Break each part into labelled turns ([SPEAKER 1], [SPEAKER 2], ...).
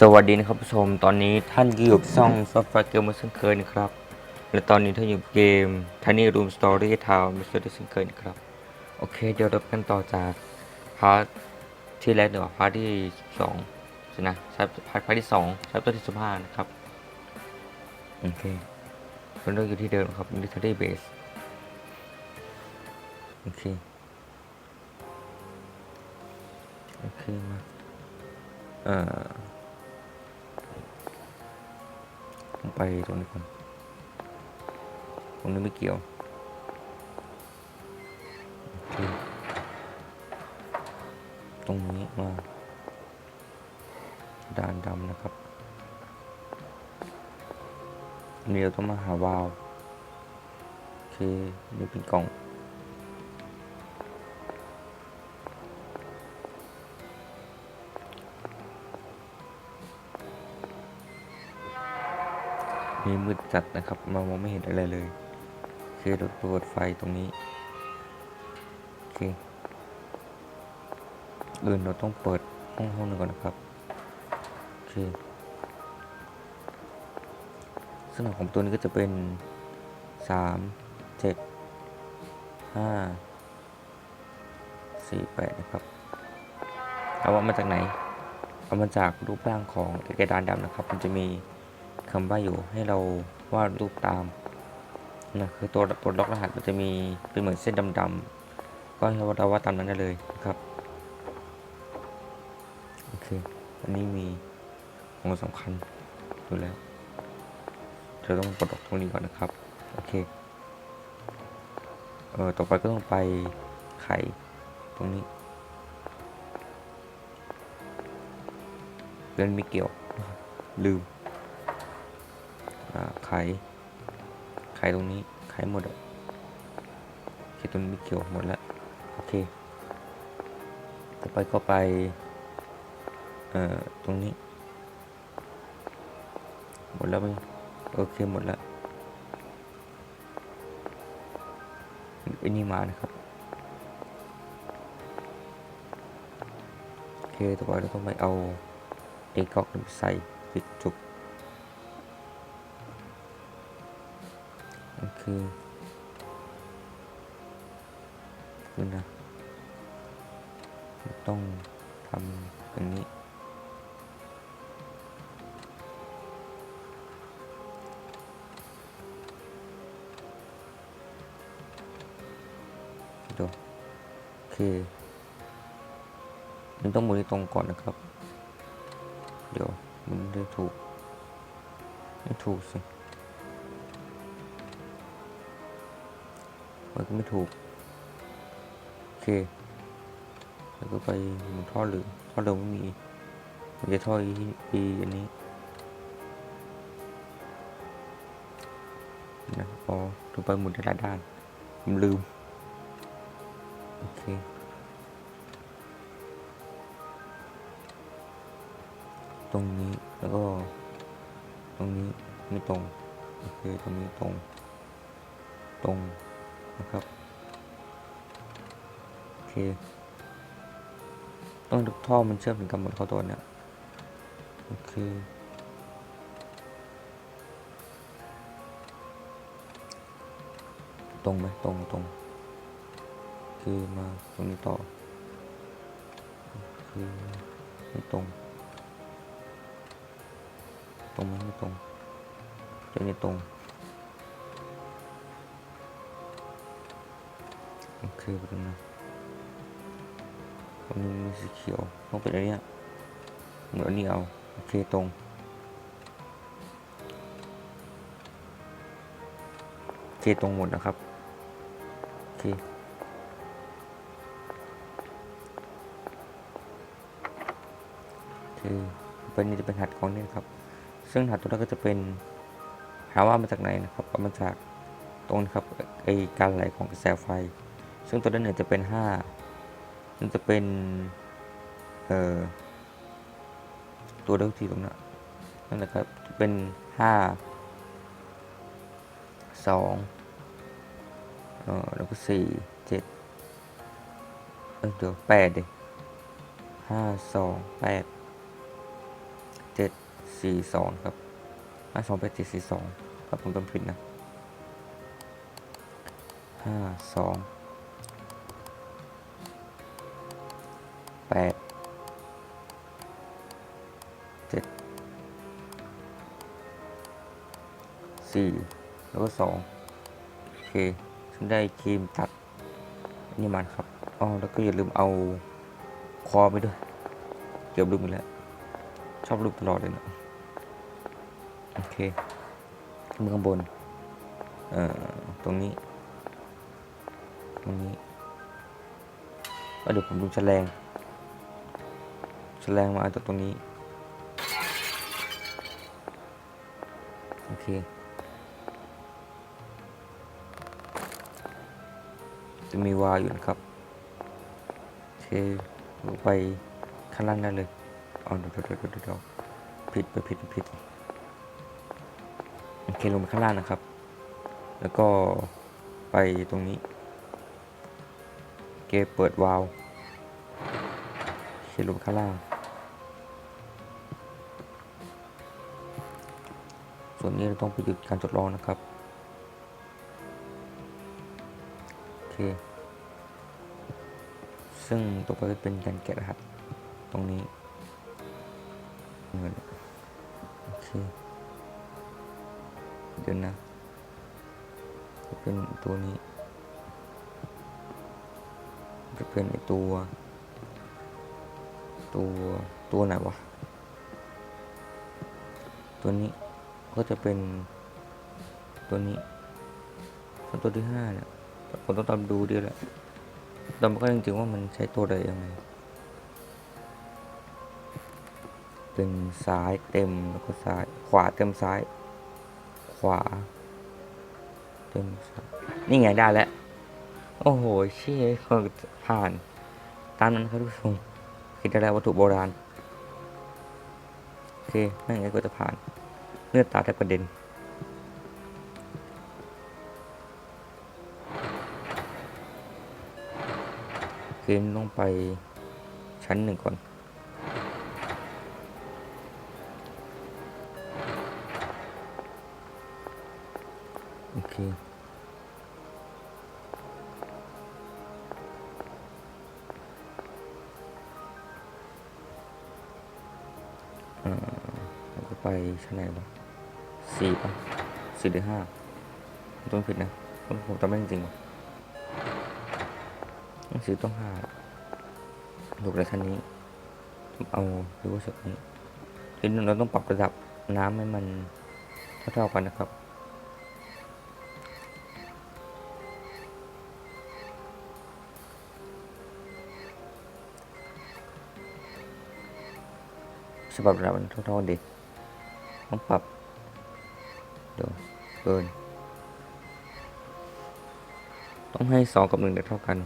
[SPEAKER 1] สวัสดีนะครับผู้ชม ตอนนี้ท่านอยู่กับช่องซอฟต์แวร์เกมมาเช่นเคยนะครับ และตอนนี้ท่านอยู่กับเกม Tiny Room Story Town มาเช่นเคยนครับ โอเค เดี๋ยวเรากันต่อจากพาร์ทที่แรกเดี๋ยวาพาร์ทที่สองใช่นะใช่พาร์ทพาร์ทที่สองใช่ตัวที่สิบห้านะครับ โอเคเราเริ่มอยู่ที่เดิมครับ Military Base โอเค โอเคมาเอ่อ ไปตรงนี้ก่อนตรงนี้ไม่เกี่ยวตรงนี้มาด่านดำนะครับเดี๋ยวต้องมาหาวาล์วโอเคนี่เป็นกล่อง มีมืดจัดนะครับมามองไม่เห็นอะไรเลยโอเคเราเปิดไฟตรงนี้ โอเคอื่นเราต้องเปิดห้องห้องหนึ่งก่อนนะครับ โอเคซึ่งของตัวนี้ก็จะเป็นสามเจ็ดห้าสี่แปดนะครับเอาว่ามาจากไหน เอามาจากรูปร่างของกระดานดำนะครับ มันจะมี คำใบ้อยู่ให้เราวาดรูปตามนะคือตัวตัวล็อกรหัสมันจะมีเป็นเหมือนเส้นดำๆก็ให้เราวาดตามนั้นได้เลยนะครับโอเคอันนี้มีของสำคัญอยู่แล้วเราต้องปลดออกตรงนี้ก่อนนะครับโอเคเออต่อไปก็ต้องไปไขตรงนี้เล่นไม่เกี่ยวลืม ไขไขตรงนี้ ไขหมดอะเคตรงนี้ไม่เกี่ยวหมดแล้ว โอเค ต่อไปก็ไป เอ่อ ตรงนี้ หมดแล้วไหมโอเค หมดแล้วไอ้นี่มานะครับ โอเค ต่อไปเราต้องไปเอาไอ้ก๊อกไปใส่ปิดจุก โอคดูนะต้องทำอย่างนี้ดูโอเคมันต้องมือตรงก่อนนะครับ เดี๋ยวมันได้ถูก ไม่ถูกสิ มันก็ไม่ถูก โอเค แล้วก็ไปหมุนท่อเหลืองท่อเหลืองไม่มี มันจะท่ออีอีอันนี้นะอ๋อถูกไปหมุนได้หลายด้านผมลืม โอเคตรงนี้แล้วก็ ตรงนี้ไม่ตรง โอเค ตรงนี้ตรง ตรง นะครับโอเคต้องทุกท่อมันเชื่อมถึงกันหมดเข้าตัวเนี่ยโอเคตรงไหมตรงตรงโอเคมาตรงนี้ต่อโอเคไม่ตรง ตรงไหมไม่ตรงตัวนี้ตรง โอเคไปตรงนั้นตรงนี้มีสีเขียวต้องเป็นอันเนี้ยเหมือนอันนี้เอาโอเคตรงโอเคตรงหมดนะครับโอเคโอเป็นนี่จะเป็นหัดของนี่ครับ ซึ่งหัดตัวแรกก็จะเป็นหาว่ามาจากไหนนะครับเอามาจากตรงนี้ครับไอการไหลของกระแสไฟ ซึ่งตัวด้านหนือจะเป็นห้ามันจะเป็น เอ่อ ตัวเลขที่ตรงนั้นนั่นแหละครับเป็นห้าสองเออแล้วก็สี่เจ็ดเออเดี๋ยวแปดเดิห้าสองแปดเจ็ดสี่สองครับห้าสองแปดเจ็ดสี่สองถ้าผมจำผิดนะห้าสอง สี่แล้วก็สองโอเคฉันได้ครีมตัดนี่มันครับอ๋อแล้วก็อย่าลืมเอาคอไปด้วย เกือบลืมไปแล้ว ชอบรูปตลอดเลยนะโอเคมือข้างบน เอ่อ ตรงนี้ ตรงนี้แล้วเดี๋ยวผมดูแฉลงแฉลงมาจากตรงนี้ โอเค จะมีวาวอยู่นะครับโอเคลงไปข้างล่างได้เลยอ๋อเดี๋ยวเดี๋ยวเดี๋ยวผิดไปผิดไปผิดโอเคลงไปข้างล่างนะครับ แล้วก็ไปตรงนี้เกเปิดวาล์วโอเคลงไปข้างล่าง ส่วนนี้เราต้องไปหยุดการทดลองนะครับ เค ซึ่งต่อไปก็เป็นการแกะรหัสตรงนี้เงินโอเค เดี๋ยวนะจะเป็นตัวนี้จะเป็นตัว ตัวตัวไหนวะ ตัวนี้ก็จะเป็นตัวนี้ ตัวที่ห้าเนี่ย ผมต้องตามดูดีแหละตามก็จริงๆว่ามันใช้ตัวใดยังไงเป็นซ้ายเต็มแล้วก็ซ้าย ขวาเต็มซ้าย ขวา เต็มซ้าย นี่ไงได้แล้ว โอ้โหเชี่ยผ่าน ตามนั้นครับทุกคนคิดได้แล้ววัตถุโบราณ โอเค ไม่ไงก็จะผ่าน เลือดตาแทบกระเด็น เกมต้องไปชั้นหนึ่งก่อน โอเคอ่าแล้วก็ไปชั้นไหนวะสี่ป่ะสี่หรือห้าต้องผิดนะ ผมจำไม่จริงว่ะ หนังสือต้องห้าถูกแล้วชั้นนี้เอาดูว่าชุดนี้ทีนี้เราต้องปรับระดับน้ำให้มันเท่าๆกันนะครับฉบับเรามันเท่าๆด็กต้องปรับเดี๋ยวเกิน ต้องให้สองกับหนึ่งเท่ากัน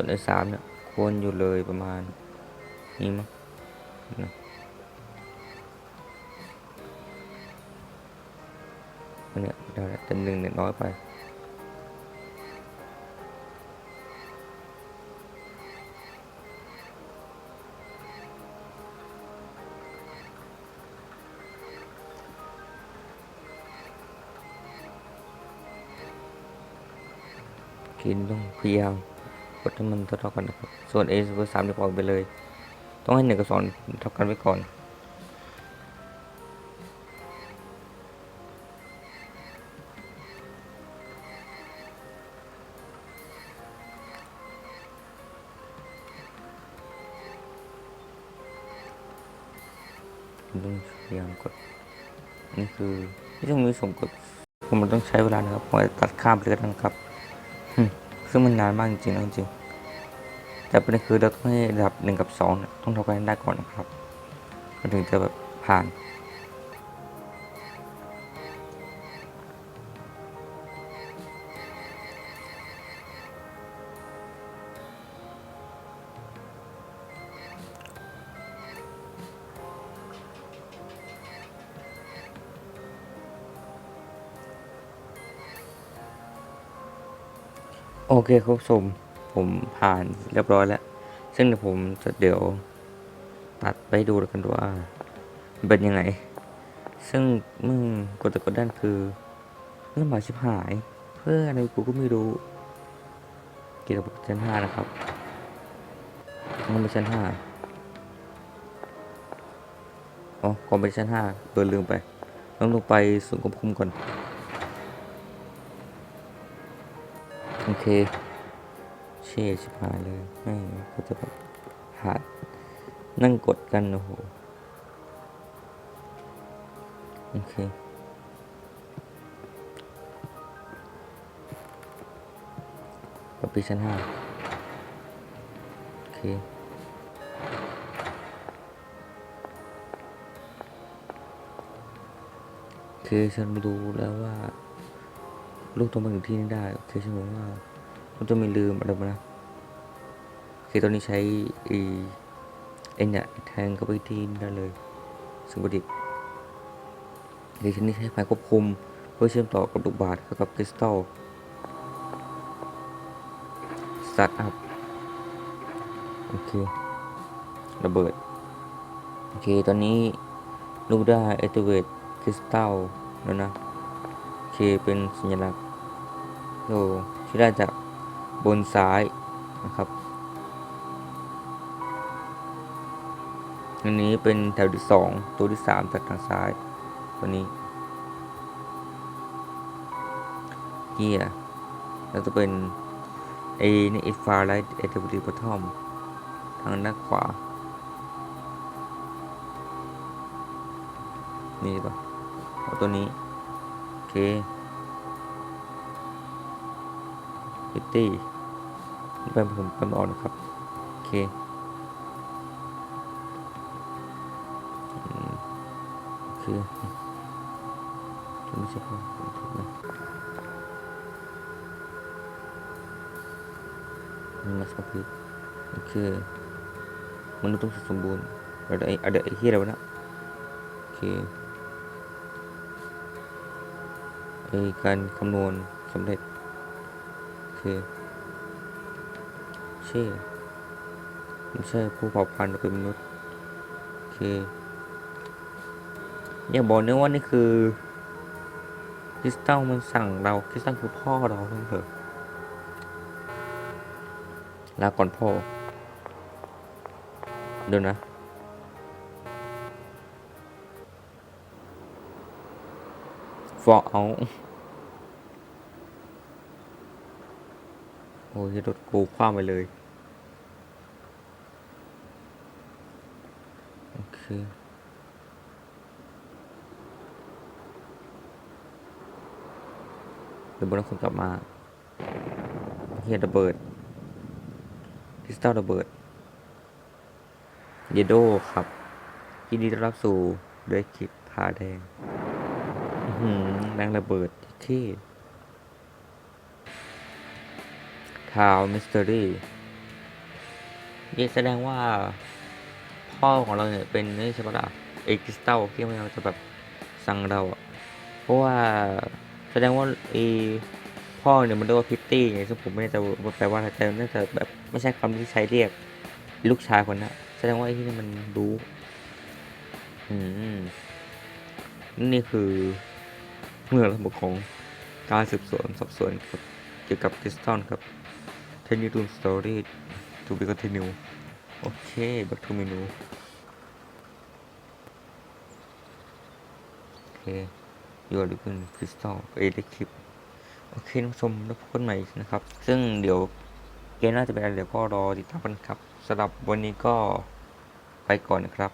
[SPEAKER 1] ส่วนไอ้สามเนี่ยควรอยู่เลยประมาณนี้มั้งนะอันเนี้ยได้แล้วแต่หนึ่งเนี่ยน้อยไปกินต้องเพยายาม กดให้มันเท่าๆกันนะครับส่วน A เบอร์สามเดี๋ยวปล่อยไปเลย ต้องให้หนึ่งกับสองเท่ากันไว้ก่อนต้องพยายามกดนี่คือที่ต้องมีส่งกดผมมันต้องใช้เวลานะครับผมจะตัดข้ามไปเลยก็ได้นะครับ ซึ่งมันนานมากจริงๆนะจริงๆแต่ประเด็นคือเราต้องให้ระดับหนึ่งกับสองต้องเท่ากันได้ก่อนนะครับมันถึงจะแบบผ่าน โอเคครับผู้ชมผมผ่านเรียบร้อยแล้ว ซึ่งเดี๋ยวผมจะเดี๋ยวตัดไปดูกันว่าเป็นยังไง ซึ่งมึงกดตะกดด้านคือลำบากชิบหาย เพื่ออะไรกูก็ไม่รู้เกี่ยวกับชั้นห้านะครับมันเป็นชั้นห้าอ๋อก่อนไปชั้นห้าเปิดลืมไปต้องลงไปศูนย์ควบคุมก่อน โอเค เชี่ยชิบหายเลยไม่ก็จะแบบหานั่งกดกัน โอ้โห โอเคปปีชั้นห้าโอเคโอเคฉันรู้แล้วว่า ลูกต้องมาถึงที่นี่ได้ โอฉันบอกว่ามันจะไม่ลืมอะไรมานะโอเคตอนนี้ใช้อีเอ็นเนี่ยแทงเข้าไปที่นี่ได้เลยซึ่งประดิษฐ์โอเคฉันนี่ใช้ไฟควบคุม เพื่อเชื่อมต่อกับลูกบาศก์เข้ากับคริสตัลสตาร์ทอัพโอเคระเบิด โอเค ตอนนี้ลูกได้ activate คริสตัลแล้วนะ โอเค เป็นสัญลักษณ์ โอ้ที่ได้จากบนซ้ายนะครับอันนี้เป็นแถวที่สองตัวที่สามจากทางซ้าย ตัวนี้เกียร์แล้วจะเป็นไอ้นี่อินฟาไลท์เอเทอร์ดีบอทอมทางด้านขวา นี่ป่ะเอาตัวนี้ โอเค ฟิตตี้นี่เป็นผมกำออกนะครับ โอเคอือไม่ใช่ครับถูกไหมนี่มาสักทีโอเคมนุษย์ต้องสมบูรณ์ ada ada ไอ้เฮียอะไรวะเนะโอเคไอการคำนวณสำเร็จ คือเช่ไม่ใช่ผู้เผ่าพันธุ์เป็นมนุษย์โอเคอย่าบอกนะว่านี่คือคริสตัลมันสั่งเราคริสตัลคือพ่อเราทั้งเถอะลาก่อนพ่อเดี๋ยวนะฟอเอา อ้ยรถกูคว้าไปเลย โอเคเดี๋ยวบนคนกลับมาเฮียระเบิดคริสตัลระเบิดเยโดครับยินดีต้อนรับสู่เดยคิดพาแดงแรงระเบิดที่ ทาวมิสเตอรี่นี่แสดงว่า พ่อของเราเนี่ยเป็นนี่ใช่ปะล่ะเอกิสตัลที่มันจะแบบสั่งเราอะเพราะว่าแสดงว่าไอพ่อเนี่ยมันเรียกว่าพิตตี้ไงซึ่งผมไม่แน่ใจว่าแปลว่าอะไรแต่น่าจะแบบไม่ใช่คำที่ใช้เรียกลูกชายคนนั้นแสดงว่าไอ้ที่นี่มันรู้อืมนี่คือเมื่อระบบของการสืบสวนสอบสวนครับ เกี่ยวกับคริสตัลครับ t e n u r o o m Story to be continue โอเค back to menu โอเค you are looking crystal เอเล็กคลิปโอเคท่านผู้ชมแล้วพบกันใหม่นะครับ ซึ่งเดี๋ยวเกมน่าจะเป็นอะไรเดี๋ยวก็รอติดตามกันครับสำหรับวันนี้ก็ไปก่อนนะครับ